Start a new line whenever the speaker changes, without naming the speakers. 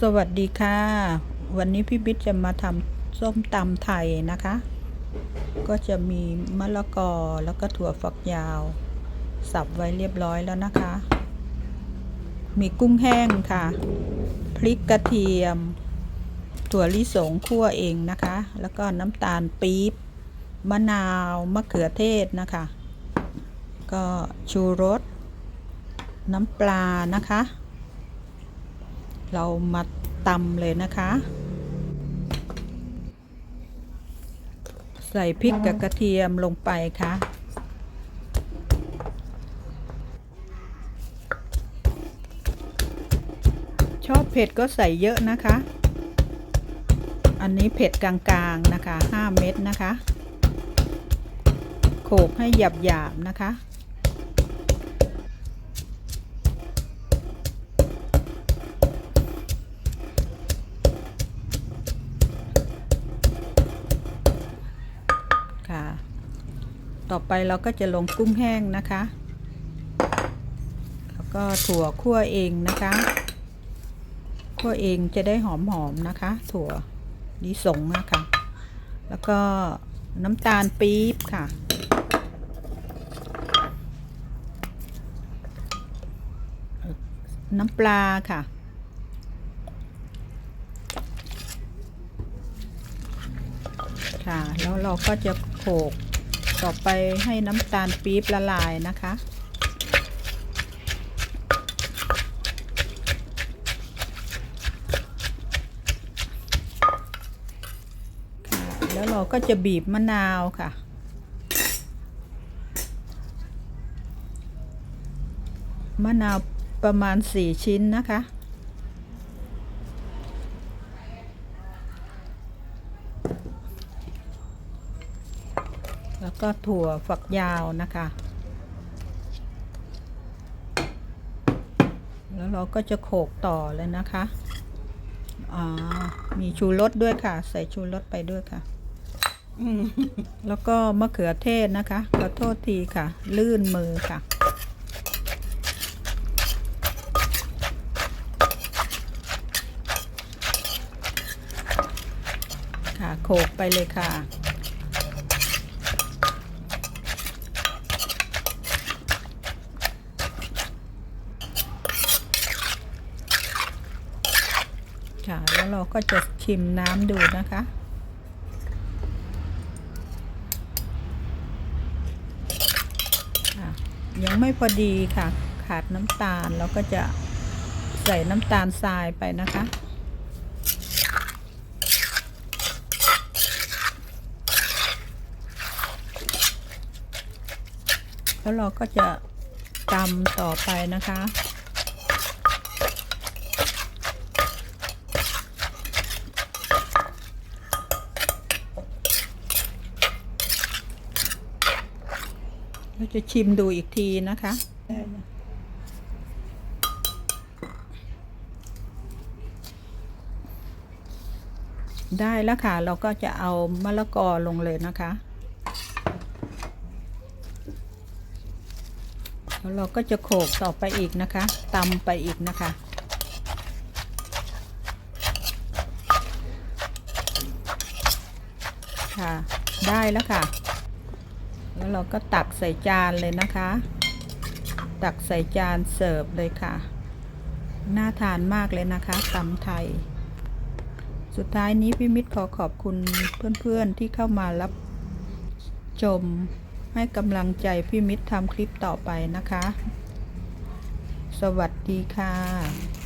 สวัสดีค่ะ วันนี้พี่บิ๊กจะมาทำส้มตำไทยนะคะ ก็จะมีมะละกอแล้วก็ถั่วฝักยาว สับไว้เรียบร้อยแล้วนะคะ มีกุ้งแห้งค่ะ พริกกระเทียม ถั่วลิสงคั่วเองนะคะ แล้วก็น้ำตาลปี๊บมะนาวมะเขือเทศนะคะ ก็ชูรส น้ำปลานะคะ เรามาตำเลยนะคะ ใส่พริกกับกระเทียมลงไปค่ะชอบเผ็ดก็ใส่เยอะนะคะ อันนี้เผ็ดกลางๆนะคะ 5 เม็ดนะคะ โขลกให้หยาบๆนะคะ ค่ะ ต่อไปเราก็จะลงกุ้งแห้งนะคะ แล้วก็ถั่วคั่วเองนะคะคั่วเองจะได้หอมๆนะคะ ถั่วลิสงนะคะ แล้วก็น้ำตาลปี๊บค่ะน้ำปลาค่ะ ค่ะ แล้วเราก็จะ โขกต่อไปให้น้ำตาลปี๊บละลายนะคะค่ะแล้วเราก็จะบีบมะนาวค่ะมะนาวประมาณ 4 ชิ้นนะคะ แล้วก็ถั่วฝักยาวนะคะ แล้วเราก็จะโขกต่อเลยนะคะอ่ามีชูรสด้วยค่ะ ใส่ชูรสไปด้วยค่ะแล้วก็มะเขือเทศนะคะ ขอโทษทีค่ะ ลื่นมือค่ะ ค่ะ โขกไปเลยค่ะ ค่ะ แล้ว เราก็จะชิมน้ำดูนะคะค่ะยังไม่พอดีค่ะ ขาดน้ำตาลเราก็จะใส่น้ำตาลทรายไปนะคะแล้วเราก็จะตำต่อไปนะคะ เราจะชิมดูอีกทีนะคะได้แล้วค่ะ เราก็จะเอามะละกอลงเลยนะคะ แล้วเราก็จะโขลกต่อไปอีกนะคะตำไปอีกนะคะ ค่ะ ได้แล้วค่ะ แล้วเราก็ตักใส่จานเลยนะคะ ตักใส่จานเสิร์ฟเลยค่ะ น่าทานมากเลยนะคะตำไทย สุดท้ายนี้พี่มิตรขอขอบคุณเพื่อนๆที่เข้ามารับชมให้กำลังใจพี่มิตรทำคลิปต่อไปนะคะ สวัสดีค่ะ